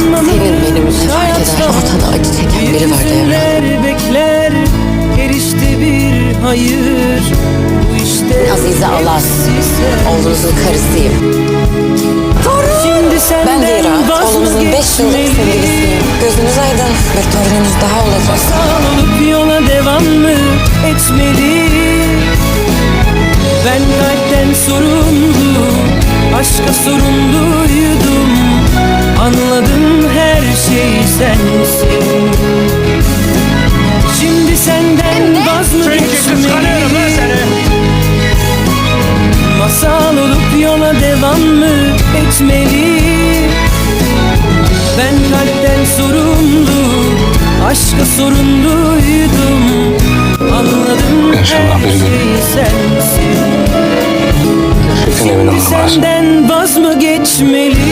Senin benim ne fark eder? Ortada acı çeken biri var Devran. Bekler her işte bir hayır Bu işte Azize Alas, oğlunuzun karısıyım. Şimdi senden Ben Vera, oğlumuzun 5 yıllık sevgilisiyim. Gözünüz aydın, bir torununuz daha olacak. Sağ olup yola devam mı etmeli? Ben kalpten sorumlu, aşka sorumluydum Şimdi senden vaz mı geçmeli Masal olup yola devam mı etmeli Ben kalpten sorumlu Aşka sorumluydum. Anladım her şeyi sensin. Şimdi senden vaz mı geçmeli